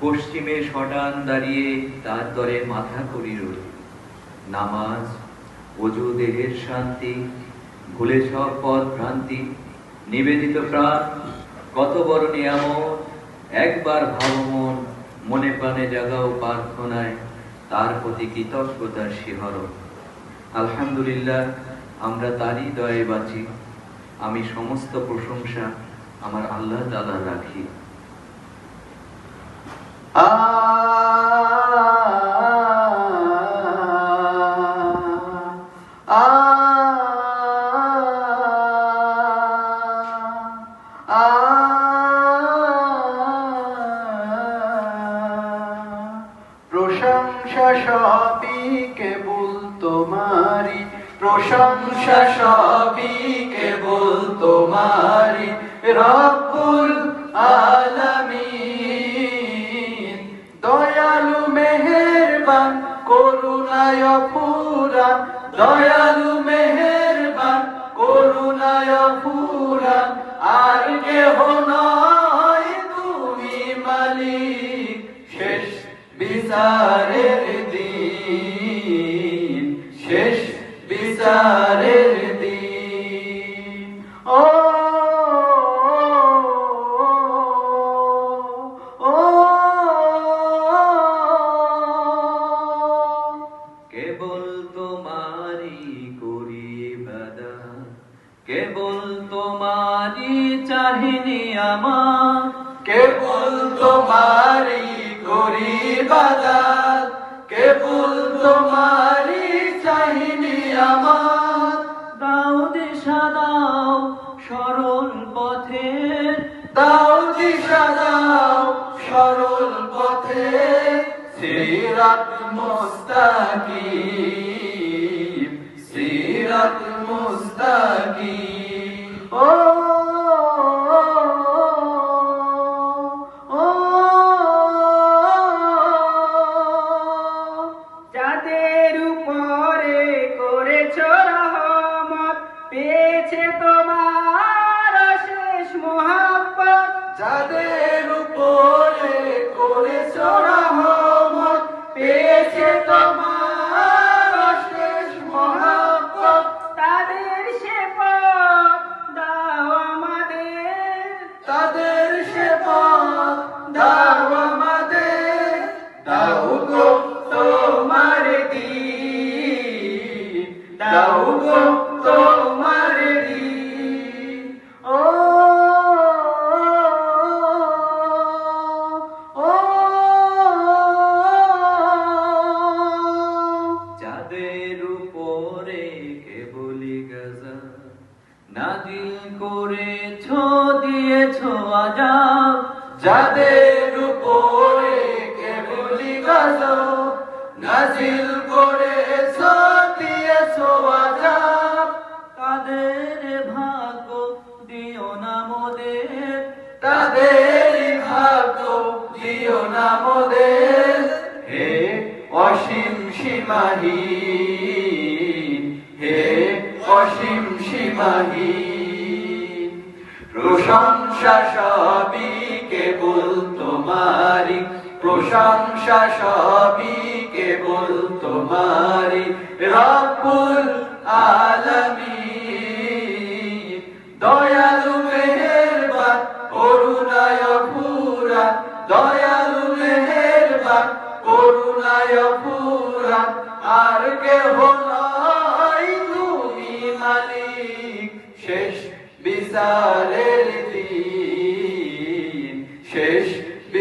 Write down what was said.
পশ্চিমে সটান দাঁড়িয়ে তার তরে মাথা করি রই নামাজ, অজু, দেহের শান্তি, ভুলে সব পথ ভ্রান্তি, নিবেদিত প্রাণ, কত বড় নিয়ামত, একবার ভাবমন মনে প্রাণে জাগাও প্রার্থনায়। তার প্রতি কৃতজ্ঞতার শিহরণ। আলহামদুলিল্লাহ, আমরা তারই দয়ে বাঁচি। আমি সমস্ত প্রশংসা আমার আল্লাহ তালা রাখি। প্রশংসা সবই কেবল তোমারি প্রশংসা সবই কেবল তোমারি রব্বুল আলামিন, দয়ালু মেহেরবান, করুণায় পুরা দয়ালু মেহেরবান, করুণায় পুরা আর কেহ বিচারের দিন শেষ বিচারের ও কেবল তোমারি করি চাহিনি আমার কেবল তোমারি করি বাদাত কেবল তোমারি চাহিনি আমার। দাও দিশা দাও সরল পথে দাও দিশা দাও সরল পথে সিরাত মুস্তাকিম সিরাত মুস্তাকিম। যাদের উপরে করেছ রহমত পেয়েছে তোমার অশেষ মহাব্বত। তাদের সে পথ দাও আমাদের। তাদের সে পথ দাও আমাদের। দাও গো তোমার দিন দাও গো তোমার নাজিল করেছ, দিয়েছ আজাব। যাদের উপরে কেবলি গজব, নাজিল করেছ, দিয়েছ আজাব। তাদের ভাগ্য দিও না মোদের। তাদের ভাগ্য দিও না মোদের। হে অসীম সীমাহীন সীমাহীন প্রশংসা সবই কেবল তোমারি প্রশংসা সবই কেবল তোমারি রব্বুল আলামিন দয়ালু sale